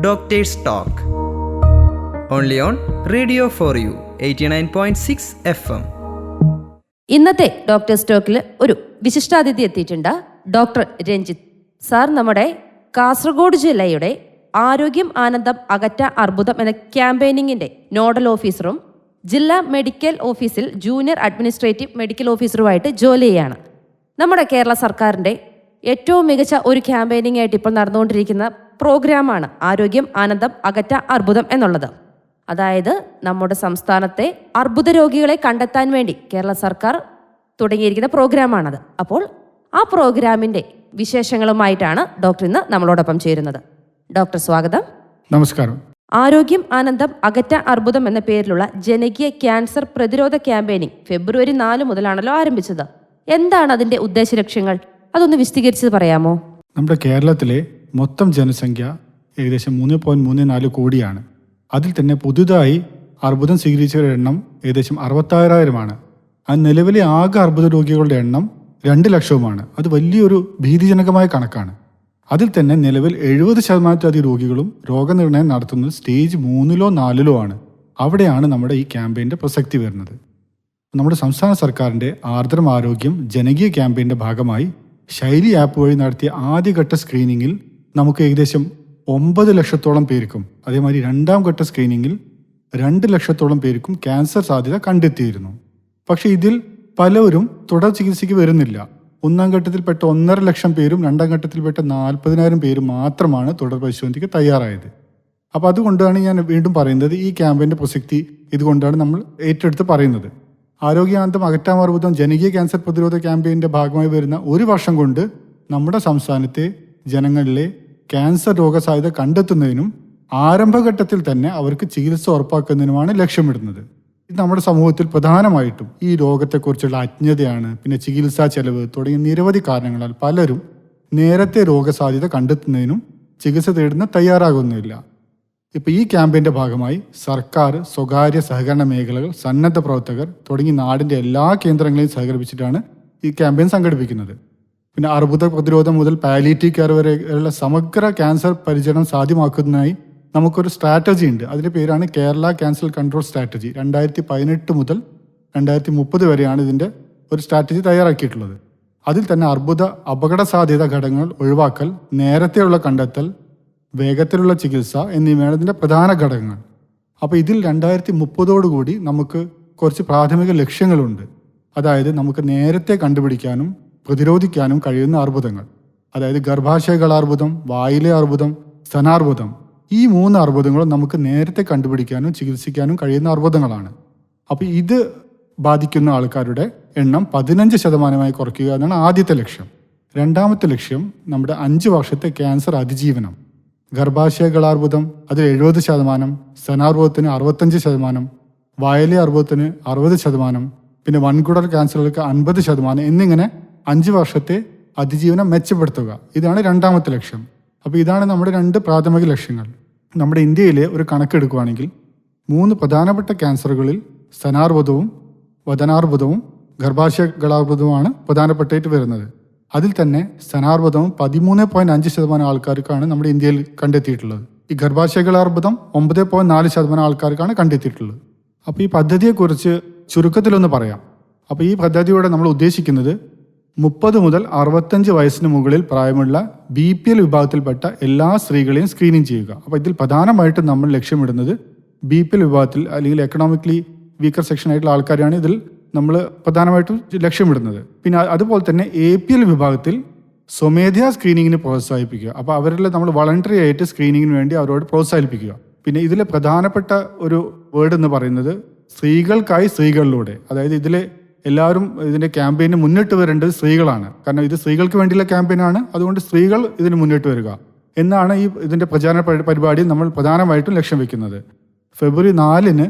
Doctor's Talk. Only on Radio for You 89.6 FM. ഇന്നത്തെ doctors ടോക്കിൽ ഒരു വിശിഷ്ടാതിഥി എത്തിയിട്ടുണ്ട് ഡോക്ടർ രഞ്ജിത്ത് സാർ നമ്മുടെ കാസർഗോഡ് ജില്ലയുടെ ആരോഗ്യം ആനന്ദം അകറ്റ അർബുദം എന്ന ക്യാമ്പയിനിങ്ങിന്റെ നോഡൽ ഓഫീസറും ജില്ലാ മെഡിക്കൽ ഓഫീസിൽ ജൂനിയർ അഡ്മിനിസ്ട്രേറ്റീവ് മെഡിക്കൽ ഓഫീസറുമായിട്ട് ജോലി ചെയ്യാണ് നമ്മുടെ കേരള സർക്കാരിന്റെ ഏറ്റവും മികച്ച ഒരു ക്യാമ്പയിനിങ് ആയിട്ട് ഇപ്പോൾ നടന്നുകൊണ്ടിരിക്കുന്ന പ്രോഗ്രാമാണ്. ആരോഗ്യം ആനന്ദം അകറ്റ അർബുദം എന്നുള്ളത്. അതായത് നമ്മുടെ സംസ്ഥാനത്തെ അർബുദ രോഗികളെ കണ്ടെത്താൻ വേണ്ടി കേരള സർക്കാർ തുടങ്ങിയിരിക്കുന്ന പ്രോഗ്രാമാണത്. അപ്പോൾ ആ പ്രോഗ്രാമിന്റെ വിശേഷങ്ങളുമായിട്ടാണ് ഡോക്ടർ ഇന്ന് നമ്മളോടൊപ്പം ചേരുന്നത്. ഡോക്ടർ സ്വാഗതം. നമസ്കാരം. ആരോഗ്യം ആനന്ദം അകറ്റ അർബുദം എന്ന പേരിലുള്ള ജനകീയ ക്യാൻസർ പ്രതിരോധ ക്യാമ്പയിനിങ് ഫെബ്രുവരി നാല് മുതലാണല്ലോ ആരംഭിച്ചത്. എന്താണ് അതിന്റെ ഉദ്ദേശ ലക്ഷ്യങ്ങൾ അതൊന്ന് വിശദീകരിച്ചത് പറയാമോ? നമ്മുടെ കേരളത്തിലെ മൊത്തം ജനസംഖ്യ ഏകദേശം മൂന്ന് പോയിന്റ് മൂന്ന് നാല് കോടിയാണ്. അതിൽ തന്നെ പുതുതായി അർബുദം സ്വീകരിച്ചവരുടെ എണ്ണം ഏകദേശം അറുപത്താറായിരമാണ്. ആ നിലവിലെ ആകെ അർബുദ രോഗികളുടെ എണ്ണം രണ്ട് ലക്ഷവുമാണ്. അത് വലിയൊരു ഭീതിജനകമായ കണക്കാണ്. അതിൽ തന്നെ നിലവിൽ എഴുപത് ശതമാനത്തിലധികം രോഗികളും രോഗനിർണയം നടത്തുന്നത് സ്റ്റേജ് മൂന്നിലോ നാലിലോ ആണ്. അവിടെയാണ് നമ്മുടെ ഈ ക്യാമ്പയിന്റെ പ്രസക്തി വരുന്നത്. നമ്മുടെ സംസ്ഥാന സർക്കാരിന്റെ ആർദ്രം ആരോഗ്യം ജനകീയ ക്യാമ്പയിന്റെ ഭാഗമായി ശൈലി ആപ്പ് വഴി നടത്തിയ ആദ്യഘട്ട സ്ക്രീനിങ്ങിൽ നമുക്ക് ഏകദേശം ഒമ്പത് ലക്ഷത്തോളം പേർക്കും അതേമാതിരി രണ്ടാം ഘട്ട സ്ക്രീനിങ്ങിൽ രണ്ട് ലക്ഷത്തോളം പേർക്കും ക്യാൻസർ സാധ്യത കണ്ടെത്തിയിരുന്നു. പക്ഷേ ഇതിൽ പലവരും തുടർ ചികിത്സയ്ക്ക് വരുന്നില്ല. ഒന്നാം ഘട്ടത്തിൽപ്പെട്ട ഒന്നര ലക്ഷം പേരും രണ്ടാം ഘട്ടത്തിൽപ്പെട്ട നാൽപ്പതിനായിരം പേരും മാത്രമാണ് തുടർ പരിശോധനയ്ക്ക് തയ്യാറായത്. അപ്പോൾ അതുകൊണ്ടാണ് ഞാൻ വീണ്ടും പറയുന്നത് ഈ ക്യാമ്പയിന്റെ പ്രസക്തി ഇതുകൊണ്ടാണ് നമ്മൾ ഏറ്റെടുത്ത് പറയുന്നത്. ആരോഗ്യാനന്തം അകറ്റാമർബുദം ജനകീയ ക്യാൻസർ പ്രതിരോധ ക്യാമ്പയിന്റെ ഭാഗമായി വരുന്ന ഒരു വർഷം കൊണ്ട് നമ്മുടെ സംസ്ഥാനത്തെ ജനങ്ങളിലെ ക്യാൻസർ രോഗസാധ്യത കണ്ടെത്തുന്നതിനും ആരംഭഘട്ടത്തിൽ തന്നെ അവർക്ക് ചികിത്സ ഉറപ്പാക്കുന്നതിനുമാണ് ലക്ഷ്യമിടുന്നത്. ഇത് നമ്മുടെ സമൂഹത്തിൽ പ്രധാനമായിട്ടും ഈ രോഗത്തെക്കുറിച്ചുള്ള അജ്ഞതയാണ് പിന്നെ ചികിത്സാ ചെലവ് തുടങ്ങിയ നിരവധി കാരണങ്ങളാൽ പലരും നേരത്തെ രോഗസാധ്യത കണ്ടെത്തുന്നതിനും ചികിത്സ തേടുന്ന തയ്യാറാകുന്നില്ല. ഇപ്പോൾ ഈ ക്യാമ്പയിന്റെ ഭാഗമായി സർക്കാർ സ്വകാര്യ സഹകരണ മേഖലകൾ സന്നദ്ധ പ്രവർത്തകർ തുടങ്ങി നാടിന്റെ എല്ലാ കേന്ദ്രങ്ങളെയും സഹകരിപ്പിച്ചിട്ടാണ് ഈ ക്യാമ്പയിൻ സംഘടിപ്പിക്കുന്നത്. പിന്നെ അർബുദ പ്രതിരോധം മുതൽ പാലിയേറ്റീവ് കെയർ വരെയുള്ള സമഗ്ര ക്യാൻസർ പരിചരണം സാധ്യമാക്കുന്നതിനായി നമുക്കൊരു സ്ട്രാറ്റജി ഉണ്ട്. അതിന്റെ പേരാണ് കേരള ക്യാൻസർ കൺട്രോൾ സ്ട്രാറ്റജി രണ്ടായിരത്തി പതിനെട്ട് മുതൽ രണ്ടായിരത്തി മുപ്പത് വരെയാണ് ഇതിന്റെ ഒരു സ്ട്രാറ്റജി തയ്യാറാക്കിയിട്ടുള്ളത്. അതിൽ തന്നെ അർബുദ അപകട സാധ്യത ഘടകങ്ങൾ ഒഴിവാക്കൽ നേരത്തെയുള്ള കണ്ടെത്തൽ വേഗത്തിലുള്ള ചികിത്സ എന്നിവയാണ് ഇതിന്റെ പ്രധാന ഘടകങ്ങൾ. അപ്പോൾ ഇതിൽ രണ്ടായിരത്തി മുപ്പതോടുകൂടി നമുക്ക് കുറച്ച് പ്രാഥമിക ലക്ഷ്യങ്ങളുണ്ട്. അതായത് നമുക്ക് നേരത്തെ കണ്ടുപിടിക്കാനും പ്രതിരോധിക്കാനും കഴിയുന്ന അർബുദങ്ങൾ. അതായത് ഗർഭാശയകളാർബുദം വായിലെ അർബുദം സ്തനാർബുദം ഈ മൂന്ന് അർബുദങ്ങളും നമുക്ക് നേരത്തെ കണ്ടുപിടിക്കാനും ചികിത്സിക്കാനും കഴിയുന്ന അർബുദങ്ങളാണ്. അപ്പോൾ ഇത് ബാധിക്കുന്ന ആൾക്കാരുടെ എണ്ണം പതിനഞ്ച് ശതമാനമായി കുറയ്ക്കുക എന്നാണ് ആദ്യത്തെ ലക്ഷ്യം. രണ്ടാമത്തെ ലക്ഷ്യം നമ്മുടെ അഞ്ച് വർഷത്തെ ക്യാൻസർ അതിജീവനം. ഗർഭാശയകളാർബുദം അതിൽ എഴുപത് ശതമാനം സ്തനാർബുദത്തിന് അറുപത്തഞ്ച് ശതമാനം വയലി അർബുദത്തിന് അറുപത് ശതമാനം പിന്നെ വൻകുടൽ ക്യാൻസറുകൾക്ക് അൻപത് ശതമാനം എന്നിങ്ങനെ അഞ്ച് വർഷത്തെ അതിജീവനം മെച്ചപ്പെടുത്തുക. ഇതാണ് രണ്ടാമത്തെ ലക്ഷ്യം. അപ്പോൾ ഇതാണ് നമ്മുടെ രണ്ട് പ്രാഥമിക ലക്ഷ്യങ്ങൾ. നമ്മുടെ ഇന്ത്യയിലെ ഒരു കണക്കെടുക്കുകയാണെങ്കിൽ മൂന്ന് പ്രധാനപ്പെട്ട ക്യാൻസറുകളിൽ സ്തനാർബുദവും വദനാർബുദവും ഗർഭാശയകളാർബുദവുമാണ് പ്രധാനപ്പെട്ടായിട്ട് വരുന്നത്. അതിൽ തന്നെ സ്തനാർബുദവും പതിമൂന്ന് പോയിന്റ് അഞ്ച് ശതമാനം ആൾക്കാർക്കാണ് നമ്മുടെ ഇന്ത്യയിൽ കണ്ടെത്തിയിട്ടുള്ളത്. ഈ ഗർഭാശയകളാർബുദം ഒമ്പത് പോയിന്റ് നാല് ശതമാനം ആൾക്കാർക്കാണ് കണ്ടെത്തിയിട്ടുള്ളത്. അപ്പോൾ ഈ പദ്ധതിയെക്കുറിച്ച് ചുരുക്കത്തിലൊന്ന് പറയാം. അപ്പോൾ ഈ പദ്ധതിയോടെ നമ്മൾ ഉദ്ദേശിക്കുന്നത് മുപ്പത് മുതൽ അറുപത്തഞ്ച് വയസ്സിന് മുകളിൽ പ്രായമുള്ള ബി പി എൽ വിഭാഗത്തിൽപ്പെട്ട എല്ലാ സ്ത്രീകളെയും സ്ക്രീനിങ് ചെയ്യുക. അപ്പോൾ ഇതിൽ പ്രധാനമായിട്ടും നമ്മൾ ലക്ഷ്യമിടുന്നത് ബി പി എൽ വിഭാഗത്തിൽ അല്ലെങ്കിൽ എക്കണോമിക്കലി വീക്കർ സെക്ഷൻ ആയിട്ടുള്ള ആൾക്കാരാണ് ഇതിൽ നമ്മൾ പ്രധാനമായിട്ടും ലക്ഷ്യമിടുന്നത്. പിന്നെ അതുപോലെ തന്നെ എ പി എൽ വിഭാഗത്തിൽ സ്വമേധയാ സ്ക്രീനിങ്ങിന് പ്രോത്സാഹിപ്പിക്കുക. അപ്പോൾ അവരിൽ നമ്മൾ വളണ്ടറി ആയിട്ട് സ്ക്രീനിങ്ങിന് വേണ്ടി അവരോട് പ്രോത്സാഹിപ്പിക്കുക. പിന്നെ ഇതിലെ പ്രധാനപ്പെട്ട ഒരു വേർഡ് എന്ന് പറയുന്നത് സ്ത്രീകൾക്കായി സ്ത്രീകളിലൂടെ. അതായത് ഇതിലെ എല്ലാവരും ഇതിന്റെ ക്യാമ്പയിന് മുന്നിട്ട് വരേണ്ടത് സ്ത്രീകളാണ്. കാരണം ഇത് സ്ത്രീകൾക്ക് വേണ്ടിയുള്ള ക്യാമ്പയിനാണ് അതുകൊണ്ട് സ്ത്രീകൾ ഇതിന് മുന്നിട്ട് വരിക. എന്നാണ് ഈ ഇതിന്റെ പ്രചാരണ പരിപാടി നമ്മൾ പ്രധാനമായിട്ടും ലക്ഷ്യം വെക്കുന്നത്. ഫെബ്രുവരി നാലിന്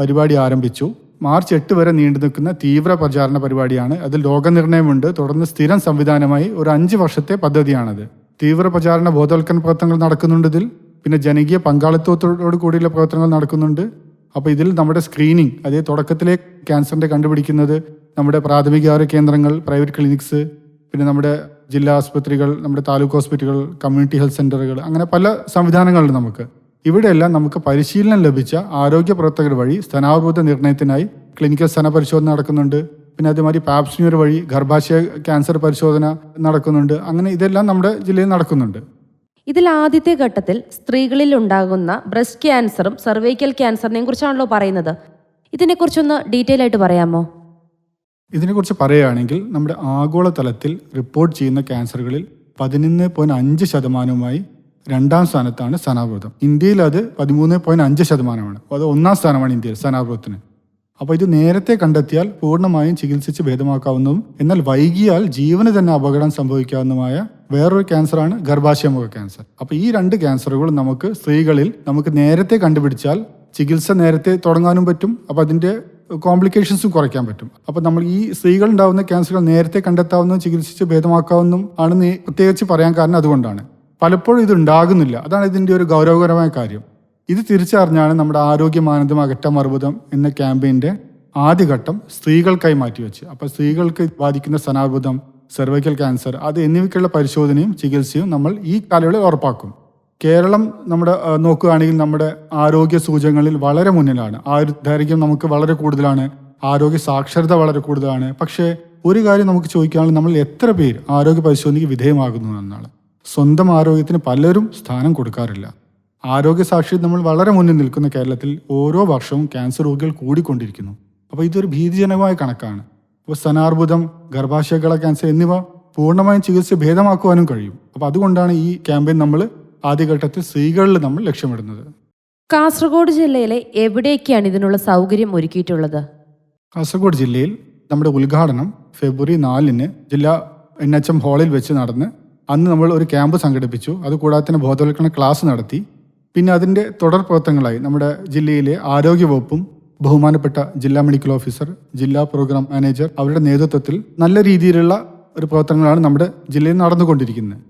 പരിപാടി ആരംഭിച്ചു. മാർച്ച് എട്ട് വരെ നീണ്ടു നിൽക്കുന്ന തീവ്ര പ്രചാരണ പരിപാടിയാണ്. അതിൽ രോഗനിർണയമുണ്ട്. തുടർന്ന് സ്ഥിരം സംവിധാനമായി ഒരു അഞ്ച് വർഷത്തെ പദ്ധതിയാണത്. തീവ്ര പ്രചാരണ ബോധവൽക്കരണ പ്രവർത്തനങ്ങൾ നടക്കുന്നുണ്ട് ഇതിൽ. പിന്നെ ജനകീയ പങ്കാളിത്തത്തോടു കൂടിയുള്ള പ്രവർത്തനങ്ങൾ നടക്കുന്നുണ്ട്. അപ്പോൾ ഇതിൽ നമ്മുടെ സ്ക്രീനിങ് അതായത് തുടക്കത്തിലെ ക്യാൻസറിന്റെ കണ്ടുപിടിക്കുന്നത് നമ്മുടെ പ്രാഥമിക ആരോഗ്യ കേന്ദ്രങ്ങൾ പ്രൈവറ്റ് ക്ലിനിക്സ് പിന്നെ നമ്മുടെ ജില്ലാ ആസ്പത്രികൾ നമ്മുടെ താലൂക്ക് ഹോസ്പിറ്റലുകൾ കമ്മ്യൂണിറ്റി ഹെൽത്ത് സെന്ററുകൾ അങ്ങനെ പല സംവിധാനങ്ങളുണ്ട് നമുക്ക്. ഇവിടെയെല്ലാം നമുക്ക് പരിശീലനം ലഭിച്ച ആരോഗ്യ പ്രവർത്തകർ വഴി സ്ഥനാവബോധ നിർണയത്തിനായി ക്ലിനിക്കൽ സ്ഥാന പരിശോധന നടക്കുന്നുണ്ട്. പിന്നെ അതേമാതിരി പാപ്സ്മിയർ വഴി ഗർഭാശയ ക്യാൻസർ പരിശോധന നടക്കുന്നുണ്ട്. അങ്ങനെ ഇതെല്ലാം നമ്മുടെ ജില്ലയിൽ നടക്കുന്നുണ്ട്. ഇതിൽ ആദ്യത്തെ ഘട്ടത്തിൽ സ്ത്രീകളിൽ ഉണ്ടാകുന്ന ബ്രസ്റ്റ് ക്യാൻസറും സർവൈക്കൽ ക്യാൻസറിനെയും കുറിച്ചാണല്ലോ പറയുന്നത്. ഇതിനെക്കുറിച്ചൊന്ന് ഡീറ്റെയിൽ ആയിട്ട് പറയാമോ? ഇതിനെക്കുറിച്ച് പറയുകയാണെങ്കിൽ നമ്മുടെ ആഗോളതലത്തിൽ റിപ്പോർട്ട് ചെയ്യുന്ന ക്യാൻസറുകളിൽ പതിനൊന്ന് പോയിന്റ് അഞ്ച് ശതമാനവുമായി രണ്ടാം സ്ഥാനത്താണ് സ്ഥാനാർബുദം ഇന്ത്യയിൽ അത് പതിമൂന്ന് പോയിന്റ് അഞ്ച് ശതമാനമാണ്. അത് ഒന്നാം സ്ഥാനമാണ് ഇന്ത്യയിൽ സ്ഥാനാർബുദത്തിന് അപ്പോൾ ഇത് നേരത്തെ കണ്ടെത്തിയാൽ പൂർണമായും ചികിത്സിച്ച് ഭേദമാക്കാവുന്നതും എന്നാൽ വൈകിയാൽ ജീവന് തന്നെ അപകടം സംഭവിക്കാവുന്നതുമായ വേറൊരു ക്യാൻസറാണ് ഗർഭാശയമുഖ ക്യാൻസർ. അപ്പോൾ ഈ രണ്ട് ക്യാൻസറുകളും നമുക്ക് സ്ത്രീകളിൽ നമുക്ക് നേരത്തെ കണ്ടുപിടിച്ചാൽ ചികിത്സ നേരത്തെ തുടങ്ങാനും പറ്റും. അപ്പോൾ അതിന്റെ കോംപ്ലിക്കേഷൻസും കുറയ്ക്കാൻ പറ്റും. അപ്പോൾ നമ്മൾ ഈ സ്ത്രീകൾ ഉണ്ടാകുന്ന ക്യാൻസറുകൾ നേരത്തെ കണ്ടെത്താവുന്നതും ചികിത്സിച്ച് ഭേദമാക്കാവുന്നതും ആണെന്ന് പ്രത്യേകിച്ച് പറയാൻ കാരണം അതുകൊണ്ടാണ്. പലപ്പോഴും ഇത് ഉണ്ടാകുന്നില്ല. അതാണ് ഇതിന്റെ ഒരു ഗൗരവകരമായ കാര്യം. ഇത് തിരിച്ചറിഞ്ഞാണ് നമ്മുടെ ആരോഗ്യമാനന്ദം അകറ്റം അർബുദം എന്ന ക്യാമ്പയിന്റെ ആദ്യഘട്ടം സ്ത്രീകൾക്കായി മാറ്റിവെച്ച്. അപ്പോൾ സ്ത്രീകൾക്ക് ബാധിക്കുന്ന സ്ഥാനാർബുദം സെർവൈക്കൽ ക്യാൻസർ അത് എന്നിവയ്ക്കുള്ള പരിശോധനയും ചികിത്സയും നമ്മൾ ഈ കാലയളവിൽ ഉറപ്പാക്കും. കേരളം നമ്മുടെ നോക്കുകയാണെങ്കിൽ നമ്മുടെ ആരോഗ്യ സൂചകങ്ങളിൽ വളരെ മുന്നിലാണ്. ആ ഒരു ദൈർഘ്യം നമുക്ക് വളരെ കൂടുതലാണ്. ആരോഗ്യ സാക്ഷരത വളരെ കൂടുതലാണ്. പക്ഷേ ഒരു കാര്യം നമുക്ക് ചോദിക്കുകയാണെങ്കിൽ നമ്മൾ എത്ര പേർ ആരോഗ്യ പരിശോധനയ്ക്ക് വിധേയമാകുന്നു എന്നാണ്. സ്വന്തം ആരോഗ്യത്തിന് പലരും സ്ഥാനം കൊടുക്കാറില്ല. ആരോഗ്യ സാക്ഷരത നമ്മൾ വളരെ മുന്നിൽ നിൽക്കുന്ന കേരളത്തിൽ ഓരോ വർഷവും ക്യാൻസർ രോഗികൾ കൂടിക്കൊണ്ടിരിക്കുന്നു. അപ്പോൾ ഇതൊരു ഭീതിജനകമായ കണക്കാണ്. അപ്പോൾ സ്തനാർബുദം ഗർഭാശയകള ക്യാൻസർ എന്നിവ പൂർണമായും ചികിത്സ ഭേദമാക്കുവാനും കഴിയും. അപ്പോൾ അതുകൊണ്ടാണ് ഈ ക്യാമ്പയിൻ നമ്മൾ ആദ്യഘട്ടത്തിൽ സ്ത്രീകളിൽ നമ്മൾ ലക്ഷ്യമിടുന്നത്. കാസർഗോഡ് ജില്ലയിലെ എവിടെയൊക്കെയാണ് ഇതിനുള്ള സൗകര്യം ഒരുക്കിയിട്ടുള്ളത്? കാസർഗോഡ് ജില്ലയിൽ നമ്മുടെ ഉദ്ഘാടനം ഫെബ്രുവരി നാലിന് ജില്ലാ എൻ എച്ച് എം ഹാളിൽ വെച്ച് നടന്ന് അന്ന് നമ്മൾ ഒരു ക്യാമ്പ് സംഘടിപ്പിച്ചു. അതുകൂടാതെ തന്നെ ബോധവൽക്കരണ ക്ലാസ് നടത്തി. പിന്നെ അതിന്റെ തുടർ പ്രവർത്തനങ്ങളായി നമ്മുടെ ജില്ലയിലെ ആരോഗ്യ വകുപ്പും ബഹുമാനപ്പെട്ട ജില്ലാ മെഡിക്കൽ ഓഫീസർ ജില്ലാ പ്രോഗ്രാം മാനേജർ അവരുടെ നേതൃത്വത്തിൽ നല്ല രീതിയിലുള്ള ഒരു പ്രവർത്തനങ്ങളാണ് നമ്മുടെ ജില്ലയിൽ നടന്നുകൊണ്ടിരിക്കുന്നത്.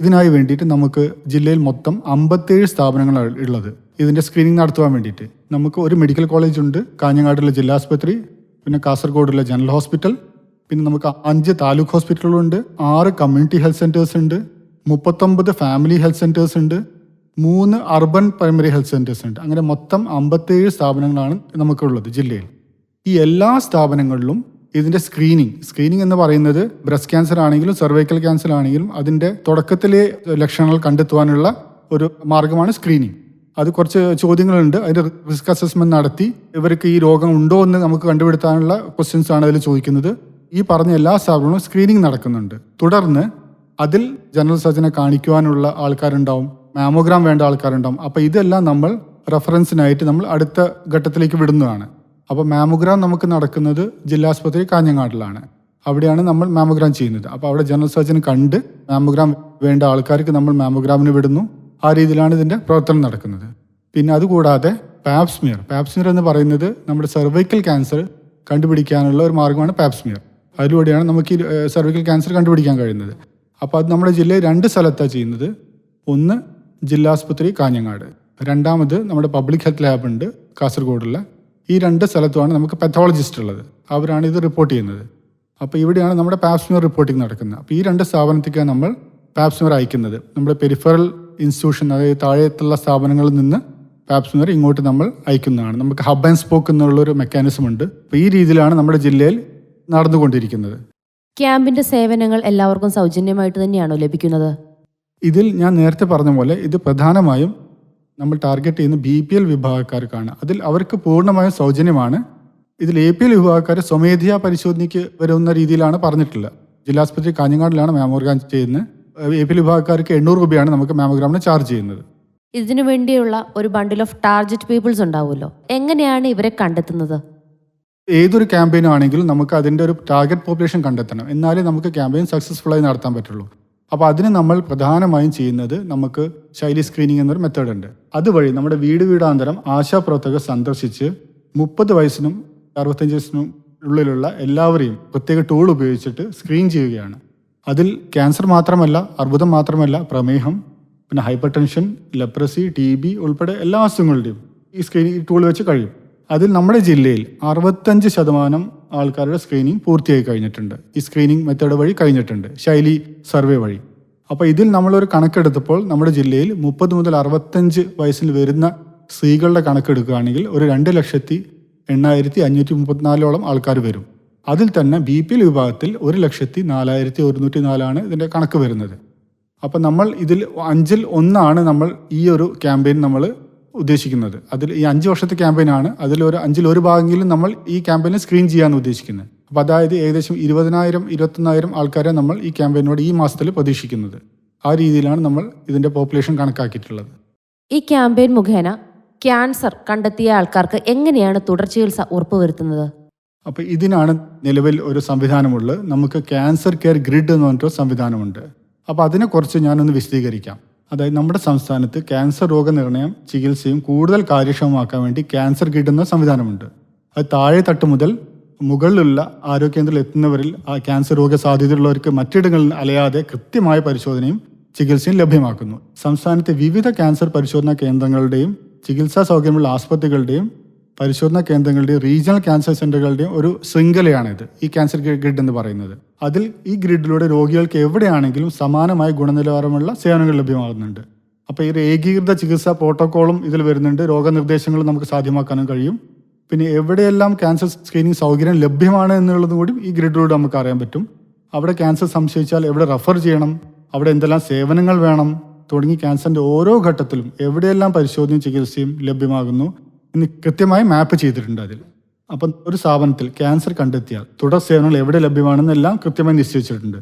ഇതിനായി വേണ്ടിയിട്ട് നമുക്ക് ജില്ലയിൽ മൊത്തം അമ്പത്തേഴ് സ്ഥാപനങ്ങളാണ് ഉള്ളത്. ഇതിന്റെ സ്ക്രീനിങ് നടത്തുവാൻ വേണ്ടിയിട്ട്. നമുക്ക് ഒരു മെഡിക്കൽ കോളേജ് ഉണ്ട് കാഞ്ഞങ്ങാടുള്ള ജില്ലാ ആസ്പത്രി പിന്നെ കാസർഗോഡുള്ള ജനറൽ ഹോസ്പിറ്റൽ പിന്നെ നമുക്ക് അഞ്ച് താലൂക്ക് ഹോസ്പിറ്റലുകളുണ്ട് ആറ് കമ്മ്യൂണിറ്റി ഹെൽത്ത് സെന്റേഴ്സ് ഉണ്ട് മുപ്പത്തൊമ്പത് ഫാമിലി ഹെൽത്ത് സെന്റേഴ്സ് ഉണ്ട് മൂന്ന് അർബൻ പ്രൈമറി ഹെൽത്ത് സെന്റേഴ്സ് ഉണ്ട്. അങ്ങനെ മൊത്തം അമ്പത്തേഴ് സ്ഥാപനങ്ങളാണ് നമുക്കുള്ളത് ജില്ലയിൽ. ഈ എല്ലാ സ്ഥാപനങ്ങളിലും ഇതിന്റെ സ്ക്രീനിങ് സ്ക്രീനിങ് എന്ന് പറയുന്നത് ബ്രസ്റ്റ് ക്യാൻസർ ആണെങ്കിലും സെർവൈക്കൽ ക്യാൻസർ ആണെങ്കിലും അതിന്റെ തുടക്കത്തിലെ ലക്ഷണങ്ങൾ കണ്ടെത്തുവാനുള്ള ഒരു മാർഗമാണ് സ്ക്രീനിങ് അത് കുറച്ച് ചോദ്യങ്ങളുണ്ട്. അതിന്റെ റിസ്ക് അസസ്മെന്റ് നടത്തി ഇവർക്ക് ഈ രോഗം ഉണ്ടോ എന്ന് നമുക്ക് കണ്ടുപിടുത്താനുള്ള ക്വസ്റ്റ്യൻസ് ആണ് അതിൽ ചോദിക്കുന്നത്. ഈ പറഞ്ഞ എല്ലാ സ്ഥാപനങ്ങളും സ്ക്രീനിങ് നടക്കുന്നുണ്ട്. തുടർന്ന് അതിൽ ജനറൽ സർജനെ കാണിക്കുവാനുള്ള ആൾക്കാരുണ്ടാവും. മാമോഗ്രാം വേണ്ട ആൾക്കാരുണ്ടാവും. അപ്പോൾ ഇതെല്ലാം നമ്മൾ റെഫറൻസിനായിട്ട് നമ്മൾ അടുത്ത ഘട്ടത്തിലേക്ക് വിടുന്നതാണ്. അപ്പോൾ മാമോഗ്രാം നമുക്ക് നടക്കുന്നത് ജില്ലാ ആശുപത്രി കാഞ്ഞങ്ങാടിലാണ്. അവിടെയാണ് നമ്മൾ മാമോഗ്രാം ചെയ്യുന്നത്. അപ്പോൾ അവിടെ ജനറൽ സർജൻ കണ്ട് മാമോഗ്രാം വേണ്ട ആൾക്കാർക്ക് നമ്മൾ മാമോഗ്രാമിന് വിടുന്നു. ആ രീതിയിലാണ് ഇതിന്റെ പ്രവർത്തനം നടക്കുന്നത്. പിന്നെ അതുകൂടാതെ പാപ്സ്മിയർ പാപ്സ്മിയർ എന്ന് പറയുന്നത് നമ്മുടെ സെർവൈക്കൽ ക്യാൻസർ കണ്ടുപിടിക്കാനുള്ള ഒരു മാർഗമാണ് പാപ്സ്മിയർ അതിലൂടെയാണ് നമുക്ക് ഈ സെർവിക്കൽ ക്യാൻസർ കണ്ടുപിടിക്കാൻ കഴിയുന്നത്. അപ്പോൾ അത് നമ്മുടെ ജില്ലയിൽ രണ്ട് സ്ഥലത്താണ് ചെയ്യുന്നത്. ഒന്ന് ജില്ലാ ആസ്പത്രി കാഞ്ഞങ്ങാട്. രണ്ടാമത് നമ്മുടെ പബ്ലിക് ഹെൽത്ത് ലാബ് ഉണ്ട് കാസർഗോഡുള്ള. ഈ രണ്ട് സ്ഥലത്തുമാണ് നമുക്ക് പത്തോളജിസ്റ്റ് ഉള്ളത്. അവരാണ് ഇത് റിപ്പോർട്ട് ചെയ്യുന്നത്. അപ്പോൾ ഇവിടെയാണ് നമ്മുടെ പാപ്സ്മിയർ റിപ്പോർട്ടിംഗ് നടക്കുന്നത്. അപ്പോൾ ഈ രണ്ട് സ്ഥാപനത്തേക്കാണ് നമ്മൾ പാപ്സ്മിയർ അയക്കുന്നത്. നമ്മുടെ പെരിഫറൽ ഇൻസ്റ്റിറ്റ്യൂഷൻ അതായത് താഴെത്തുള്ള സ്ഥാപനങ്ങളിൽ നിന്ന് പാപ്സ്മിയർ ഇങ്ങോട്ട് നമ്മൾ അയക്കുന്നതാണ്. നമുക്ക് ഹബ് ആൻഡ് സ്പോക്ക് എന്നുള്ളൊരു മെക്കാനിസം ഉണ്ട്. അപ്പോൾ ഈ രീതിയിലാണ് നമ്മുടെ ജില്ലയിൽ നടന്നുകൊണ്ടിരിക്കുന്നത്. ക്യാമ്പിന്റെ സേവനങ്ങൾ എല്ലാവർക്കും സൗജന്യമായിട്ട് തന്നെയാണോ ലഭിക്കുന്നത്? ഇതിൽ ഞാൻ നേരത്തെ പറഞ്ഞ പോലെ ഇത് പ്രധാനമായും നമ്മൾ ടാർഗറ്റ് ചെയ്യുന്ന ബി പി എൽ വിഭാഗക്കാർക്കാണ്. അതിൽ അവർക്ക് പൂർണമായും സൗജന്യമാണ്. ഇതിൽ എ പി എൽ വിഭാഗക്കാർ സ്വമേധയാ പരിശോധനയ്ക്ക് വരുന്ന രീതിയിലാണ് പറഞ്ഞിട്ടുള്ളത്. ജില്ലാസ്പത്രി കാഞ്ഞങ്ങാടിലാണ് മാമോഗ്രാം ചെയ്യുന്നത്. എ പി എൽ വിഭാഗക്കാർക്ക് എണ്ണൂറ് രൂപയാണ് നമുക്ക് മാമോഗ്രാമിന് ചാർജ് ചെയ്യുന്നത്. ഇതിനു വേണ്ടിയുള്ള ഒരു ബണ്ടിൽ ഓഫ് ടാർജറ്റ് പീപ്പിൾസ് ഉണ്ടാവുമല്ലോ. എങ്ങനെയാണ് ഇവരെ കണ്ടെത്തുന്നത്? ഏതൊരു ക്യാമ്പയിൻ ആണെങ്കിലും നമുക്ക് അതിന്റെ ഒരു ടാർഗറ്റ് പോപ്പുലേഷൻ കണ്ടെത്തണം. എന്നാലേ നമുക്ക് ക്യാമ്പയിൻ സക്സസ്ഫുൾ ആയി നടത്താൻ പറ്റുള്ളൂ. അപ്പോൾ അതിന് നമ്മൾ പ്രധാനമായും ചെയ്യുന്നത് നമുക്ക് ശൈലി സ്ക്രീനിങ് എന്നൊരു മെത്തേഡ് ഉണ്ട്. അതുവഴി നമ്മുടെ വീട് വീടാന്തരം ആശാപ്രവർത്തകർ സന്ദർശിച്ച് മുപ്പത് വയസ്സിനും അറുപത്തഞ്ച് വയസ്സിനും ഉള്ളിലുള്ള എല്ലാവരെയും പ്രത്യേക ടൂൾ ഉപയോഗിച്ചിട്ട് സ്ക്രീൻ ചെയ്യുകയാണ്. അതിൽ ക്യാൻസർ മാത്രമല്ല അർബുദം മാത്രമല്ല പ്രമേഹം പിന്നെ hypertension leprosy T B ഉൾപ്പെടെ എല്ലാ അസുഖങ്ങളുടെയും ഈ സ്ക്രീനിങ് ടൂൾ വെച്ച് കഴിയും. അതിൽ നമ്മുടെ ജില്ലയിൽ അറുപത്തഞ്ച് ശതമാനം ആൾക്കാരുടെ സ്ക്രീനിങ് പൂർത്തിയായി കഴിഞ്ഞിട്ടുണ്ട്. ഈ സ്ക്രീനിങ് മെത്തേഡ് വഴി കഴിഞ്ഞിട്ടുണ്ട്. ശൈലി സർവേ വഴി. അപ്പോൾ ഇതിൽ നമ്മളൊരു കണക്കെടുത്തപ്പോൾ നമ്മുടെ ജില്ലയിൽ മുപ്പത് മുതൽ അറുപത്തഞ്ച് വയസ്സിൽ വരുന്ന സ്ത്രീകളുടെ കണക്കെടുക്കുകയാണെങ്കിൽ ഒരു രണ്ട് ലക്ഷത്തി എണ്ണായിരത്തി അഞ്ഞൂറ്റി മുപ്പത്തിനാലോളം ആൾക്കാർ വരും. അതിൽ തന്നെ ബി പി എൽ വിഭാഗത്തിൽ ഒരു ലക്ഷത്തി നാലായിരത്തി ഒരുന്നൂറ്റി നാലാണ് ഇതിന്റെ കണക്ക് വരുന്നത്. അപ്പം നമ്മൾ ഇതിൽ അഞ്ചിൽ ഒന്നാണ് നമ്മൾ ഈ ഒരു ക്യാമ്പയിൻ നമ്മൾ ഉദ്ദേശിക്കുന്നത്. അതിൽ ഈ അഞ്ച് വർഷത്തെ ക്യാമ്പയിനാണ്. അതിൽ ഒരു അഞ്ചിൽ ഒരു ഭാഗമെങ്കിലും നമ്മൾ ഈ ക്യാമ്പയിനെ സ്ക്രീൻ ചെയ്യാൻ ഉദ്ദേശിക്കുന്നത്. അപ്പോൾ അതായത് ഏകദേശം ഇരുപതിനായിരം ഇരുപത്തൊന്നായിരം ആൾക്കാരെ നമ്മൾ ഈ ക്യാമ്പയിനോട് ഈ മാസത്തിൽ പ്രതീക്ഷിക്കുന്നത്. ആ രീതിയിലാണ് നമ്മൾ ഇതിന്റെ പോപ്പുലേഷൻ കണക്കാക്കിയിട്ടുള്ളത്. ഈ ക്യാമ്പയിൻ മുഖേന ക്യാൻസർ കണ്ടെത്തിയ ആൾക്കാർക്ക് എങ്ങനെയാണ് തുടർ ചികിത്സ ഉറപ്പുവരുത്തുന്നത്? അപ്പോൾ ഇതിനാണ് നിലവിൽ ഒരു സംവിധാനമുള്ളത്. നമുക്ക് ക്യാൻസർ കെയർ ഗ്രിഡ് എന്ന് പറഞ്ഞിട്ടൊരു സംവിധാനമുണ്ട്. അപ്പോൾ അതിനെക്കുറിച്ച് ഞാനൊന്ന് വിശദീകരിക്കാം. അതായത് നമ്മുടെ സംസ്ഥാനത്ത് ക്യാൻസർ രോഗനിർണയം ചികിത്സയും കൂടുതൽ കാര്യക്ഷമമാക്കാൻ വേണ്ടി ക്യാൻസർ കിട്ടുന്ന സംവിധാനമുണ്ട്. അത് താഴെ തട്ട് മുതൽ മുകളിലുള്ള ആരോഗ്യകേന്ദ്രത്തിൽ എത്തുന്നവരിൽ ആ ക്യാൻസർ രോഗ സാധ്യതയുള്ളവർക്ക് മറ്റിടങ്ങളിൽ അലയാതെ കൃത്യമായ പരിശോധനയും ചികിത്സയും ലഭ്യമാക്കുന്നു. സംസ്ഥാനത്തെ വിവിധ ക്യാൻസർ പരിശോധനാ കേന്ദ്രങ്ങളുടെയും ചികിത്സാ സൗകര്യമുള്ള ആസ്പത്രികളുടെയും പരിശോധനാ കേന്ദ്രങ്ങളുടെയും റീജിയണൽ ക്യാൻസർ സെന്ററുകളുടെയും ഒരു ശൃംഖലയാണിത് ഈ ക്യാൻസർ ഗ്രിഡ് എന്ന് പറയുന്നത്. അതിൽ ഈ ഗ്രിഡിലൂടെ രോഗികൾക്ക് എവിടെയാണെങ്കിലും സമാനമായ ഗുണനിലവാരമുള്ള സേവനങ്ങൾ ലഭ്യമാകുന്നുണ്ട്. അപ്പോൾ ഈ ഏകീകൃത ചികിത്സാ പ്രോട്ടോക്കോളും ഇതിൽ വരുന്നുണ്ട്. രോഗനിർദ്ദേശങ്ങളും നമുക്ക് സാധ്യമാക്കാനും കഴിയും. പിന്നെ എവിടെയെല്ലാം ക്യാൻസർ സ്ക്രീനിങ് സൗകര്യം ലഭ്യമാണ് എന്നുള്ളതും കൂടി ഈ ഗ്രിഡിലൂടെ നമുക്ക് അറിയാൻ പറ്റും. അവിടെ ക്യാൻസർ സംശയിച്ചാൽ എവിടെ റെഫർ ചെയ്യണം? അവിടെ എന്തെല്ലാം സേവനങ്ങൾ വേണം? തുടങ്ങി ക്യാൻസറിന്റെ ഓരോ ഘട്ടത്തിലും എവിടെയെല്ലാം പരിശോധനയും ചികിത്സയും ലഭ്യമാകുന്നു? എന്ന് കൃത്യമായി മാപ്പ് ചെയ്തിട്ടുണ്ട് അതിൽ. അപ്പം ഒരു സ്ഥാപനത്തിൽ ക്യാൻസർ കണ്ടെത്തിയാൽ തുടർ സേവനങ്ങൾ എവിടെ ലഭ്യമാണെന്നെല്ലാം കൃത്യമായി നിശ്ചയിച്ചിട്ടുണ്ട്.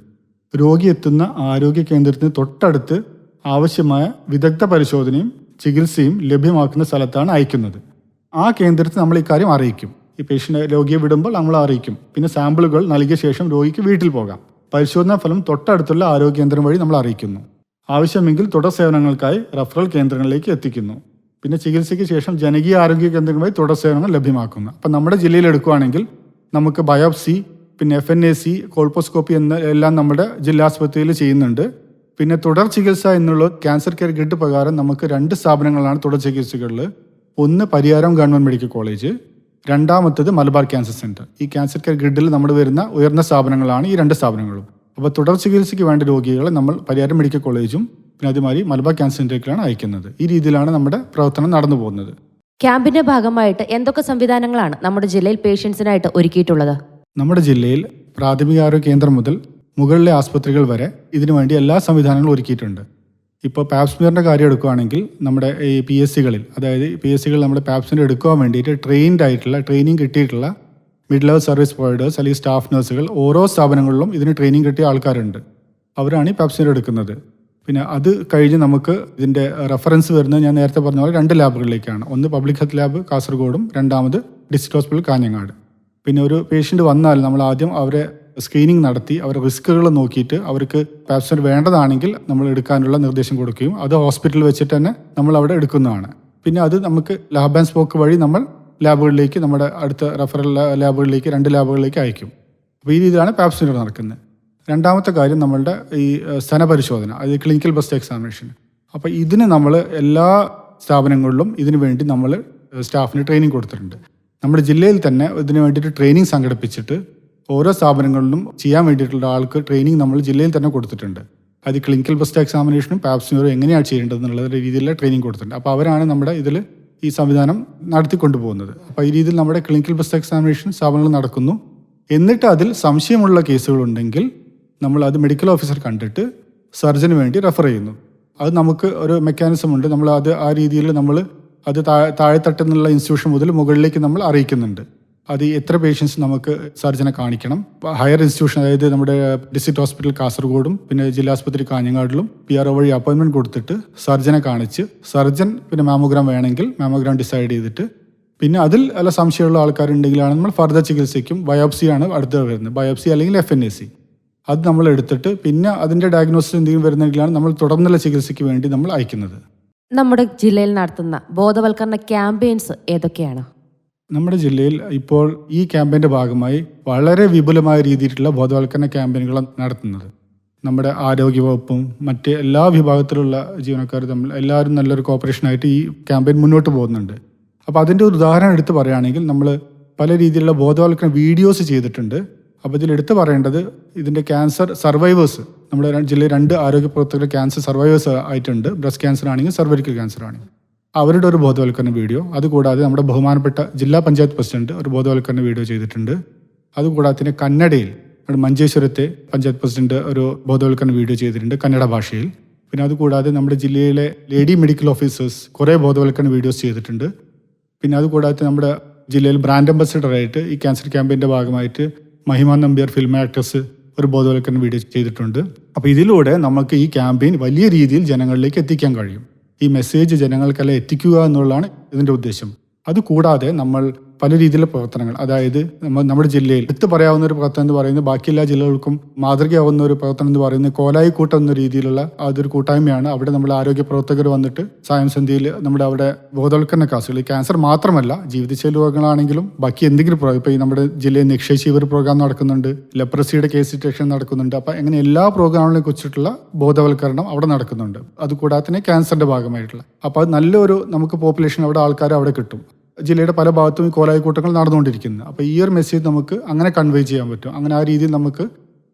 രോഗി എത്തുന്ന ആരോഗ്യ കേന്ദ്രത്തിന് തൊട്ടടുത്ത് ആവശ്യമായ വിദഗ്ധ പരിശോധനയും ചികിത്സയും ലഭ്യമാക്കുന്ന സ്ഥലത്താണ് അയക്കുന്നത്. ആ കേന്ദ്രത്തിൽ നമ്മൾ ഇക്കാര്യം അറിയിക്കും. ഈ പേഷ്യന്റ് രോഗിയെ വിടുമ്പോൾ നമ്മൾ അറിയിക്കും. പിന്നെ സാമ്പിളുകൾ നൽകിയ ശേഷം രോഗിക്ക് വീട്ടിൽ പോകാം. പരിശോധനാ ഫലം തൊട്ടടുത്തുള്ള ആരോഗ്യ കേന്ദ്രം വഴി നമ്മൾ അറിയിക്കുന്നു. ആവശ്യമെങ്കിൽ തുടർ സേവനങ്ങൾക്കായി റഫറൽ കേന്ദ്രങ്ങളിലേക്ക് എത്തിക്കുന്നു. പിന്നെ ചികിത്സയ്ക്ക് ശേഷം ജനകീയ ആരോഗ്യ കേന്ദ്രങ്ങളിൽ തുടർ സേവനങ്ങൾ ലഭ്യമാക്കുന്നു. അപ്പം നമ്മുടെ ജില്ലയിൽ എടുക്കുകയാണെങ്കിൽ നമുക്ക് ബയോപ്സി പിന്നെ F N A C colposcopy എന്ന എല്ലാം നമ്മുടെ ജില്ലാസ്പത്രിയിൽ ചെയ്യുന്നുണ്ട്. പിന്നെ തുടർ ചികിത്സ എന്നുള്ള ക്യാൻസർ കെയർ ഗ്രിഡ് പ്രകാരം നമുക്ക് രണ്ട് സ്ഥാപനങ്ങളാണ് തുടർ ചികിത്സകളിൽ ഒന്ന് പരിയാരം ഗവൺമെന്റ് മെഡിക്കൽ കോളേജ് രണ്ടാമത്തത് മലബാർ ക്യാൻസർ സെന്റർ ഈ ക്യാൻസർ കെയർ ഗ്രിഡിൽ നമ്മൾ വരുന്ന ഉയർന്ന സ്ഥാപനങ്ങളാണ് ഈ രണ്ട് സ്ഥാപനങ്ങളും. അപ്പോൾ തുടർ ചികിത്സയ്ക്ക് വേണ്ട രോഗികളെ നമ്മൾ പരിയാരം മെഡിക്കൽ കോളേജും പിന്നെ അതുമാതിരി മലബാർ ക്യാൻസർ സെന്ററിലേക്കാണ് അയക്കുന്നത്. ഈ രീതിയിലാണ് നമ്മുടെ പ്രവർത്തനം നടന്നു പോകുന്നത്. ക്യാമ്പിന്റെ ഭാഗമായിട്ട് എന്തൊക്കെ സംവിധാനങ്ങളാണ് നമ്മുടെ ജില്ലയിൽ പേഷ്യൻസിനായിട്ട് ഒരുക്കിയിട്ടുള്ളത്? നമ്മുടെ ജില്ലയിൽ പ്രാഥമിക ആരോഗ്യ കേന്ദ്രം മുതൽ മുകളിലെ ആസ്പത്രികൾ വരെ ഇതിനു വേണ്ടി എല്ലാ സംവിധാനങ്ങളും ഒരുക്കിയിട്ടുണ്ട്. ഇപ്പോൾ പാപ്സ്മിയറിന്റെ കാര്യം എടുക്കുകയാണെങ്കിൽ നമ്മുടെ ഈ പി എസ് സികളിൽ അതായത് പി എസ് സികൾ നമ്മുടെ പാപ്സ്മിയർ എടുക്കുവാൻ വേണ്ടിയിട്ട് ട്രെയിൻഡ് ആയിട്ടുള്ള ട്രെയിനിങ് കിട്ടിയിട്ടുള്ള മിഡ് ലെവൽ സർവീസ് പ്രൊവൈഡേഴ്സ് അല്ലെങ്കിൽ സ്റ്റാഫ് നഴ്സുകൾ ഓരോ സ്ഥാപനങ്ങളിലും ഇതിന് ട്രെയിനിങ് കിട്ടിയ ആൾക്കാരുണ്ട്. അവരാണ് ഈ പാപ്സ്മിയർ എടുക്കുന്നത്. പിന്നെ അത് കഴിഞ്ഞ് നമുക്ക് ഇതിന്റെ റെഫറൻസ് വരുന്നത് ഞാൻ നേരത്തെ പറഞ്ഞ പോലെ രണ്ട് ലാബുകളിലേക്കാണ്. ഒന്ന് പബ്ലിക് ഹെൽത്ത് ലാബ് കാസർഗോഡും രണ്ടാമത് ഡിസ്ട്രിക്ട് ഹോസ്പിറ്റൽ കാഞ്ഞങ്ങാട്. പിന്നെ ഒരു പേഷ്യന്റ് വന്നാൽ നമ്മൾ ആദ്യം അവരെ സ്ക്രീനിങ് നടത്തി അവരുടെ റിസ്ക്കുകൾ നോക്കിയിട്ട് അവർക്ക് പാപ്സ്മിയർ വേണ്ടതാണെങ്കിൽ നമ്മൾ എടുക്കാനുള്ള നിർദ്ദേശം കൊടുക്കുകയും അത് ഹോസ്പിറ്റലിൽ വെച്ചിട്ട് തന്നെ നമ്മൾ അവിടെ എടുക്കുന്നതാണ്. പിന്നെ അത് നമുക്ക് ലാബ് ആൻഡ് സ്പോക്ക് വഴി നമ്മൾ ലാബുകളിലേക്ക് നമ്മുടെ അടുത്ത റെഫറൽ ലാബുകളിലേക്ക് രണ്ട് ലാബുകളിലേക്ക് അയക്കും. അപ്പോൾ ഈ രീതിയിലാണ് പാപ്സ്മിയർ നടക്കുന്നത്. രണ്ടാമത്തെ കാര്യം നമ്മളുടെ ഈ സ്ഥനപരിശോധന അതായത് അത് ക്ലിനിക്കൽ ബെസ്റ്റ് എക്സാമിനേഷൻ അപ്പോൾ ഇതിന് നമ്മൾ എല്ലാ സ്ഥാപനങ്ങളിലും ഇതിന് വേണ്ടി നമ്മൾ സ്റ്റാഫിന് ട്രെയിനിങ് കൊടുത്തിട്ടുണ്ട്. നമ്മുടെ ജില്ലയിൽ തന്നെ ഇതിന് വേണ്ടിയിട്ട് ട്രെയിനിങ് സംഘടിപ്പിച്ചിട്ട് ഓരോ സ്ഥാപനങ്ങളിലും ചെയ്യാൻ വേണ്ടിയിട്ടുള്ള ആൾക്ക് ട്രെയിനിങ് നമ്മൾ ജില്ലയിൽ തന്നെ കൊടുത്തിട്ടുണ്ട്. അത് ക്ലിനിക്കൽ ബെസ്റ്റ് എക്സാമിനേഷനും പാപ്സിനോറും എങ്ങനെയാണ് ചെയ്യേണ്ടത് എന്നുള്ള രീതിയിലുള്ള ട്രെയിനിങ് കൊടുത്തിട്ടുണ്ട്. അപ്പോൾ അവരാണ് നമ്മുടെ ഇതിൽ ഈ സംവിധാനം നടത്തിക്കൊണ്ടു പോകുന്നത് അപ്പോൾ ഈ രീതിയിൽ നമ്മുടെ ക്ലിനിക്കൽ ബെസ്റ്റ് എക്സാമിനേഷൻ സ്ഥാപനങ്ങൾ നടക്കുന്നു. എന്നിട്ട് അതിൽ സംശയമുള്ള കേസുകളുണ്ടെങ്കിൽ നമ്മൾ അത് മെഡിക്കൽ ഓഫീസർ കണ്ടിട്ട് സർജന് വേണ്ടി റെഫർ ചെയ്യുന്നു. അത് നമുക്ക് ഒരു മെക്കാനിസം ഉണ്ട്. നമ്മൾ അത് ആ രീതിയിൽ നമ്മൾ അത് താഴെ താഴെത്തട്ടുന്നുള്ള ഇൻസ്റ്റിറ്റ്യൂഷൻ മുതൽ മുകളിലേക്ക് നമ്മൾ അറിയിക്കുന്നുണ്ട്. അത് എത്ര പേഷ്യൻസ് നമുക്ക് സർജനെ കാണിക്കണം. ഹയർ ഇൻസ്റ്റിറ്റ്യൂഷൻ അതായത് നമ്മുടെ ഡിസ്ട്രിക്ട് ഹോസ്പിറ്റൽ കാസർഗോഡും പിന്നെ ജില്ലാ ആസ്പത്രി കാഞ്ഞങ്ങാടിലും പി ആർ ഒ വഴി അപ്പോയിൻമെന്റ് കൊടുത്തിട്ട് സർജനെ കാണിച്ച് സർജൻ പിന്നെ മാമോഗ്രാം വേണമെങ്കിൽ മാമോഗ്രാം ഡിസൈഡ് ചെയ്തിട്ട് പിന്നെ അതിൽ അല്ല സംശയമുള്ള ആൾക്കാരുണ്ടെങ്കിലാണ് നമ്മൾ ഫർദർ ചികിത്സയ്ക്കും. ബയോപ്സിയാണ് അടുത്ത് വരുന്നത്. ബയോപ്സി അല്ലെങ്കിൽ എഫ് എൻ എ സി അത് നമ്മൾ എടുത്തിട്ട് പിന്നെ അതിന്റെ ഡയഗ്നോസിസ് എന്തെങ്കിലും വരുന്നെങ്കിലാണ് നമ്മൾ തുടർന്നുള്ള ചികിത്സയ്ക്ക് വേണ്ടി നമ്മൾ അയക്കുന്നത്. നമ്മുടെ ജില്ലയിൽ നടത്തുന്ന ബോധവൽക്കരണ ക്യാമ്പയിൻസ് ഏതൊക്കെയാണ്? നമ്മുടെ ജില്ലയിൽ ഇപ്പോൾ ഈ ക്യാമ്പയിന്റെ ഭാഗമായി വളരെ വിപുലമായ രീതിയിലുള്ള ബോധവൽക്കരണ ക്യാമ്പയിനുകൾ നടത്തുന്നത്. നമ്മുടെ ആരോഗ്യ വകുപ്പും മറ്റ് എല്ലാ വിഭാഗത്തിലുള്ള ജീവനക്കാർ തമ്മിൽ എല്ലാവരും നല്ലൊരു കോപ്പറേഷനായിട്ട് ഈ ക്യാമ്പയിൻ മുന്നോട്ട് പോകുന്നുണ്ട്. അപ്പോൾ അതിന്റെ ഒരു ഉദാഹരണം എടുത്ത് പറയുകയാണെങ്കിൽ നമ്മൾ പല രീതിയിലുള്ള ബോധവൽക്കരണ വീഡിയോസ് ചെയ്തിട്ടുണ്ട്. അപ്പോൾ ഇതിൽ എടുത്തു പറയേണ്ടത് ഇതിന്റെ ക്യാൻസർ സർവൈവേഴ്സ് നമ്മുടെ ജില്ലയിൽ രണ്ട് ആരോഗ്യ പ്രവർത്തകർ ക്യാൻസർ സർവൈവേഴ്സ് ആയിട്ടുണ്ട്. ബ്രസ്റ്റ് ക്യാൻസർ ആണെങ്കിൽ സർവൈക്കൽ ക്യാൻസർ ആണെങ്കിൽ അവരുടെ ഒരു ബോധവൽക്കരണ വീഡിയോ അതുകൂടാതെ നമ്മുടെ ബഹുമാനപ്പെട്ട ജില്ലാ പഞ്ചായത്ത് പ്രസിഡന്റ് ഒരു ബോധവൽക്കരണ വീഡിയോ ചെയ്തിട്ടുണ്ട്. അതുകൂടാതെ തന്നെ കന്നഡയിൽ മഞ്ചേശ്വരത്തെ പഞ്ചായത്ത് പ്രസിഡന്റ് ഒരു ബോധവൽക്കരണ വീഡിയോ ചെയ്തിട്ടുണ്ട് കന്നഡ ഭാഷയിൽ. പിന്നെ അതുകൂടാതെ നമ്മുടെ ജില്ലയിലെ ലേഡി മെഡിക്കൽ ഓഫീസേഴ്സ് കുറേ ബോധവൽക്കരണ വീഡിയോസ് ചെയ്തിട്ടുണ്ട്. പിന്നെ അതുകൂടാതെ നമ്മുടെ ജില്ലയിൽ ബ്രാൻഡ് അംബാസിഡറായിട്ട് ഈ ക്യാൻസർ ക്യാമ്പയിന്റെ ഭാഗമായിട്ട് മഹിമ നമ്പ്യാർ ഫിലിം ആക്ടേഴ്സ് ഒരു ബോധവൽക്കരണ വീഡിയോ ചെയ്തിട്ടുണ്ട്. അപ്പോൾ ഇതിലൂടെ നമുക്ക് ഈ ക്യാമ്പയിൻ വലിയ രീതിയിൽ ജനങ്ങളിലേക്ക് എത്തിക്കാൻ കഴിയും. ഈ മെസ്സേജ് ജനങ്ങൾക്കെല്ലാം എത്തിക്കുക എന്നുള്ളതാണ് ഇതിന്റെ ഉദ്ദേശം. അതുകൂടാതെ നമ്മൾ പല രീതിയിലുള്ള പ്രവർത്തനങ്ങൾ. അതായത് നമ്മുടെ ജില്ലയിൽ എടുത്തു പറയാവുന്ന ഒരു പ്രവർത്തനം എന്ന് പറയുന്നത് ബാക്കി എല്ലാ ജില്ലകൾക്കും മാതൃകയാവുന്ന ഒരു പ്രവർത്തനം എന്ന് പറയുന്നത് കോലായി കൂട്ടം എന്ന രീതിയിലുള്ള അതൊരു കൂട്ടായ്മയാണ്. അവിടെ നമ്മൾ ആരോഗ്യ പ്രവർത്തകർ വന്നിട്ട് സായം സന്ധ്യയിൽ നമ്മുടെ അവിടെ ബോധവൽക്കരണ ക്ലാസ്സുകൾ. ക്യാൻസർ മാത്രമല്ല ജീവിതശൈലി രോഗങ്ങളാണെങ്കിലും ബാക്കി എന്തെങ്കിലും പ്രോഗ്രാം ഇപ്പോൾ ഈ നമ്മുടെ ജില്ലയിൽ നിക്ഷയ ശിവർ പ്രോഗ്രാം നടക്കുന്നുണ്ട് ലെപ്രസിയുടെ കേസ് ഡിറ്റക്ഷൻ നടക്കുന്നുണ്ട്. അപ്പം അങ്ങനെ എല്ലാ പ്രോഗ്രാമുകളെ കുറിച്ചിട്ടുള്ള ബോധവൽക്കരണം അവിടെ നടക്കുന്നുണ്ട്. അതുകൂടാതെ തന്നെ ക്യാൻസറിന്റെ ഭാഗമായിട്ടുള്ള. അപ്പോൾ അത് നല്ലൊരു നമുക്ക് പോപ്പുലേഷൻ അവിടെ ആൾക്കാർ അവിടെ കിട്ടും. ജില്ലയുടെ പല ഭാഗത്തും ഈ കോലായിക്കൂട്ടങ്ങൾ നടന്നുകൊണ്ടിരിക്കുന്നത് അപ്പോൾ ഈ ഒരു മെസ്സേജ് നമുക്ക് അങ്ങനെ കൺവേ ചെയ്യാൻ പറ്റും. അങ്ങനെ ആ രീതിയിൽ നമുക്ക്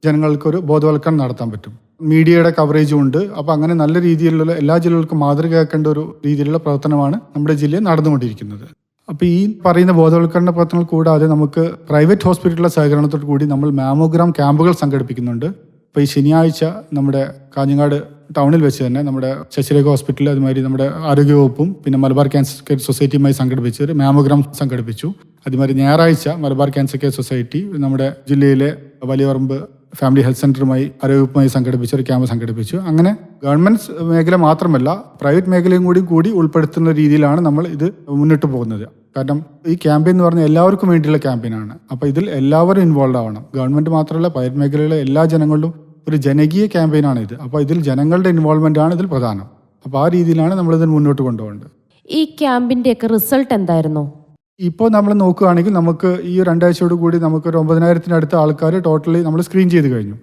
ജനങ്ങൾക്കൊരു ബോധവൽക്കരണം നടത്താൻ പറ്റും. മീഡിയയുടെ കവറേജും ഉണ്ട്. അപ്പോൾ അങ്ങനെ നല്ല രീതിയിലുള്ള എല്ലാ ജില്ലകൾക്കും മാതൃകയാക്കേണ്ട ഒരു രീതിയിലുള്ള പ്രവർത്തനമാണ് നമ്മുടെ ജില്ലയിൽ നടന്നുകൊണ്ടിരിക്കുന്നത്. അപ്പോൾ ഈ പറയുന്ന ബോധവൽക്കരണ പ്രവർത്തനങ്ങൾ കൂടാതെ നമുക്ക് പ്രൈവറ്റ് ഹോസ്പിറ്റലുകളുടെ സഹകരണത്തോടു കൂടി നമ്മൾ മാമോഗ്രാം ക്യാമ്പുകൾ സംഘടിപ്പിക്കുന്നുണ്ട്. അപ്പോൾ ഈ ശനിയാഴ്ച നമ്മുടെ കാഞ്ഞങ്ങാട് ടൗണിൽ വെച്ച് തന്നെ നമ്മുടെ ശശിരേഖ ഹോസ്പിറ്റൽ അതുമാതിരി നമ്മുടെ ആരോഗ്യവകുപ്പും പിന്നെ മലബാർ ക്യാൻസർ കെയർ സൊസൈറ്റിയുമായി സംഘടിപ്പിച്ച് ഒരു മാമോഗ്രാം സംഘടിപ്പിച്ചു. അതുമാതിരി ഞായറാഴ്ച മലബാർ ക്യാൻസർ കെയർ സൊസൈറ്റി നമ്മുടെ ജില്ലയിലെ വലിയവറമ്പ് ഫാമിലി ഹെൽത്ത് സെന്ററുമായി ആരോഗ്യവുമായി സംഘടിപ്പിച്ച ഒരു ക്യാമ്പ് സംഘടിപ്പിച്ചു. അങ്ങനെ ഗവൺമെന്റ് മേഖല മാത്രമല്ല പ്രൈവറ്റ് മേഖലയും കൂടി കൂടി ഉൾപ്പെടുത്തുന്ന രീതിയിലാണ് നമ്മൾ ഇത് മുന്നിട്ട് പോകുന്നത്. കാരണം ഈ ക്യാമ്പയിൻ എന്ന് പറഞ്ഞാൽ എല്ലാവർക്കും വേണ്ടിയുള്ള ക്യാമ്പയിനാണ്. അപ്പോൾ ഇതിൽ എല്ലാവരും ഇൻവോൾവ് ആവണം. ഗവൺമെന്റ് മാത്രമല്ല പ്രൈവറ്റ് മേഖലയിലെ എല്ലാ ജനങ്ങളിലും ഒരു ജനകീയ ക്യാമ്പയിനാണ് ഇത്. അപ്പോൾ ഇതിൽ ജനങ്ങളുടെ ഇൻവോൾവ്മെന്റ് ആണ് ഇതിൽ പ്രധാനം. അപ്പോൾ ആ രീതിയിലാണ് നമ്മൾ ഇതിന് മുന്നോട്ട് കൊണ്ടുപോകേണ്ടത്. ഈ ക്യാമ്പിന്റെയൊക്കെ റിസൾട്ട് എന്തായിരുന്നു? ഇപ്പോൾ നമ്മൾ നോക്കുകയാണെങ്കിൽ നമുക്ക് ഈ രണ്ടാഴ്ചയോട് കൂടി നമുക്ക് ഒരു ഒമ്പതിനായിരത്തിനടുത്ത ആൾക്കാർ ടോട്ടലി നമ്മൾ സ്ക്രീൻ ചെയ്ത് കഴിഞ്ഞു.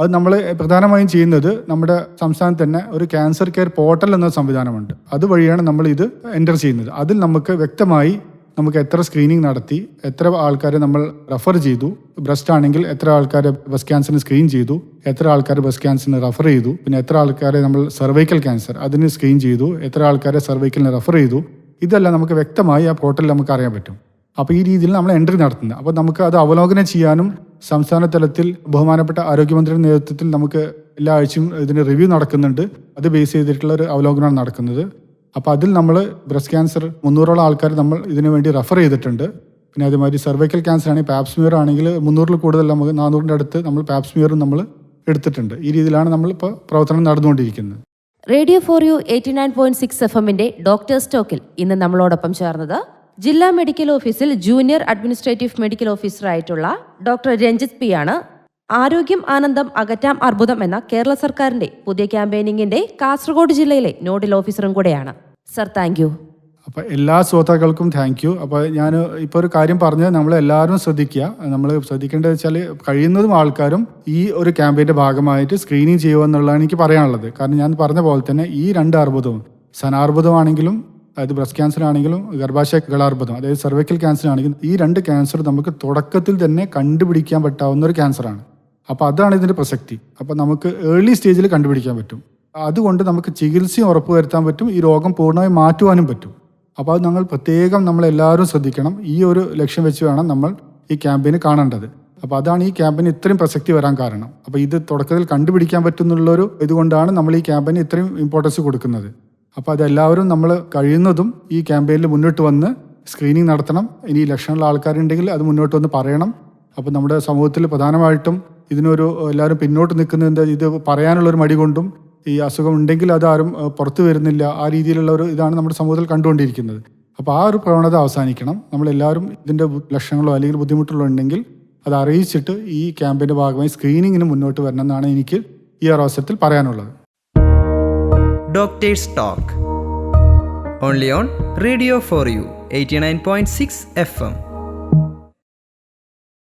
അത് നമ്മൾ പ്രധാനമായും ചെയ്യുന്നത് നമ്മുടെ സംസ്ഥാനത്ത് തന്നെ ഒരു ക്യാൻസർ കെയർ പോർട്ടൽ എന്ന സംവിധാനമുണ്ട്. അതുവഴിയാണ് നമ്മൾ ഇത് എന്റർ ചെയ്യുന്നത്. അതിൽ നമുക്ക് വ്യക്തമായി നമുക്ക് എത്ര സ്ക്രീനിങ് നടത്തി എത്ര ആൾക്കാരെ നമ്മൾ റെഫർ ചെയ്തു ബ്രസ്റ്റ് ആണെങ്കിൽ എത്ര ആൾക്കാരെ ബ്രസ്റ്റ് ക്യാൻസറിന് സ്ക്രീൻ ചെയ്തു എത്ര ആൾക്കാർ ബ്രസ്റ്റ് ക്യാൻസറിന് റെഫർ ചെയ്തു പിന്നെ എത്ര ആൾക്കാരെ നമ്മൾ സർവൈക്കൽ ക്യാൻസർ അതിന് സ്ക്രീൻ ചെയ്തു എത്ര ആൾക്കാരെ സെർവൈക്കലിന് റെഫർ ചെയ്തു ഇതെല്ലാം നമുക്ക് വ്യക്തമായി ആ പോർട്ടലിൽ നമുക്ക് അറിയാൻ പറ്റും. അപ്പോൾ ഈ രീതിയിൽ നമ്മൾ എൻട്രി നടത്തുന്നത്. അപ്പോൾ നമുക്ക് അത് അവലോകനം ചെയ്യാനും സംസ്ഥാന തലത്തിൽ ബഹുമാനപ്പെട്ട ആരോഗ്യമന്ത്രിയുടെ നേതൃത്വത്തിൽ നമുക്ക് എല്ലാ ആഴ്ചയും ഇതിന് റിവ്യൂ നടക്കുന്നുണ്ട്. അത് ബേസ് ചെയ്തിട്ടുള്ള ഒരു അവലോകനമാണ് നടക്കുന്നത്. അപ്പോൾ അതിൽ നമ്മൾ ബ്രസ്റ്റ് ക്യാൻസർ മുന്നൂറോളം ആൾക്കാർ നമ്മൾ ഇതിനു വേണ്ടി റെഫർ ചെയ്തിട്ടുണ്ട്. പിന്നെ അതേമാതിരി സെർവൈക്കൽ ക്യാൻസർ ആണെങ്കിൽ പാപ്സ്മിയർ ആണെങ്കിൽ മുന്നൂറിൽ കൂടുതൽ നമുക്ക് നാനൂറിന്റെ അടുത്ത് നമ്മൾ പാപ്സ്മിയറും നമ്മൾ എടുത്തിട്ടുണ്ട്. ഈ രീതിയിലാണ് നമ്മളിപ്പോൾ പ്രവർത്തനം നടന്നുകൊണ്ടിരിക്കുന്നത്. Radio four U eighty nine point six F എമ്മിന്റെ ഡോക്ടേഴ്സ് ടോക്കിൽ ഇന്ന് നമ്മളോടൊപ്പം ചേർന്നത് ജില്ലാ മെഡിക്കൽ ഓഫീസിൽ ജൂനിയർ അഡ്മിനിസ്ട്രേറ്റീവ് മെഡിക്കൽ ഓഫീസറായിട്ടുള്ള ഡോക്ടർ രഞ്ജിത് പി ആണ്. ആരോഗ്യം ആനന്ദം അകറ്റാം അർബുദം എന്ന കേരള സർക്കാരിന്റെ പുതിയ ക്യാമ്പയിനിങ്ങിന്റെ കാസർഗോഡ് ജില്ലയിലെ നോഡൽ ഓഫീസറും കൂടെയാണ്. സർ താങ്ക് യു അപ്പോൾ എല്ലാ ശ്രോതാക്കൾക്കും താങ്ക് യു അപ്പോൾ ഞാൻ ഇപ്പോൾ ഒരു കാര്യം പറഞ്ഞത് നമ്മൾ എല്ലാവരും ശ്രദ്ധിക്കുക നമ്മൾ ശ്രദ്ധിക്കേണ്ടത് വെച്ചാൽ കഴിയുന്നതും ആൾക്കാരും ഈ ഒരു ക്യാമ്പയിന്റെ ഭാഗമായിട്ട് സ്ക്രീനിങ് ചെയ്യുക എന്നുള്ളതാണ് എനിക്ക് പറയാനുള്ളത്. കാരണം ഞാൻ പറഞ്ഞ പോലെ തന്നെ ഈ രണ്ട് അർബുദവും സനാർബുദമാണെങ്കിലും അതായത് ബ്രസ്റ്റ് ക്യാൻസർ ആണെങ്കിലും ഗർഭാശയ ഗളാർബുദം അതായത് സെർവൈക്കൽ ക്യാൻസർ ആണെങ്കിലും ഈ രണ്ട് ക്യാൻസർ നമുക്ക് തുടക്കത്തിൽ തന്നെ കണ്ടുപിടിക്കാൻ പറ്റാവുന്ന ഒരു ക്യാൻസറാണ് അപ്പോൾ അതാണ് ഇതിന്റെ പ്രസക്തി. അപ്പോൾ നമുക്ക് ഏർലി സ്റ്റേജിൽ കണ്ടുപിടിക്കാൻ പറ്റും. അതുകൊണ്ട് നമുക്ക് ചികിത്സയും ഉറപ്പുവരുത്താൻ പറ്റും ഈ രോഗം പൂർണമായി മാറ്റുവാനും പറ്റും. അപ്പോൾ അത് ഞങ്ങൾ പ്രത്യേകം നമ്മളെല്ലാവരും ശ്രദ്ധിക്കണം. ഈ ഒരു ലക്ഷ്യം വെച്ച് വേണം നമ്മൾ ഈ ക്യാമ്പയിന് കാണേണ്ടത്. അപ്പോൾ അതാണ് ഈ ക്യാമ്പയിന് ഇത്രയും പ്രസക്തി വരാൻ കാരണം. അപ്പോൾ ഇത് തുടക്കത്തിൽ കണ്ടുപിടിക്കാൻ പറ്റുന്നുള്ളൊരു ഇതുകൊണ്ടാണ് നമ്മൾ ഈ ക്യാമ്പയിന് ഇത്രയും ഇമ്പോർട്ടൻസ് കൊടുക്കുന്നത്. അപ്പോൾ അതെല്ലാവരും നമ്മൾ കഴിയുന്നതും ഈ ക്യാമ്പയിനിൽ മുന്നോട്ട് വന്ന് സ്ക്രീനിങ് നടത്തണം. ഇനി ലക്ഷണമുള്ള ആൾക്കാരുണ്ടെങ്കിൽ അത് മുന്നോട്ട് വന്ന് പറയണം. അപ്പോൾ നമ്മുടെ സമൂഹത്തിൽ പ്രധാനമായിട്ടും ഇതിനൊരു എല്ലാവരും പിന്നോട്ട് നിൽക്കുന്നതിന്റെ ഇത് പറയാനുള്ളൊരു മടി കൊണ്ടും ഈ അസുഖം ഉണ്ടെങ്കിൽ അതാരും പുറത്തു വരുന്നില്ല ആ രീതിയിലുള്ള ഒരു ഇതാണ് നമ്മുടെ സമൂഹത്തിൽ കണ്ടുകൊണ്ടിരിക്കുന്നത് അപ്പോൾ ആ ഒരു പ്രവണത അവസാനിക്കണം നമ്മളെല്ലാവരും ഇതിന്റെ ലക്ഷണങ്ങളോ അല്ലെങ്കിൽ ബുദ്ധിമുട്ടുകളോ ഉണ്ടെങ്കിൽ അത് അറിയിച്ചിട്ട് ഈ ക്യാമ്പയിന്റെ ഭാഗമായി സ്ക്രീനിങ്ങിന് മുന്നോട്ട് വരണം എന്നാണ് എനിക്ക് ഈ അവസരത്തിൽ പറയാനുള്ളത് Doctor's Talk. Only on Radio for You 89.6 FM.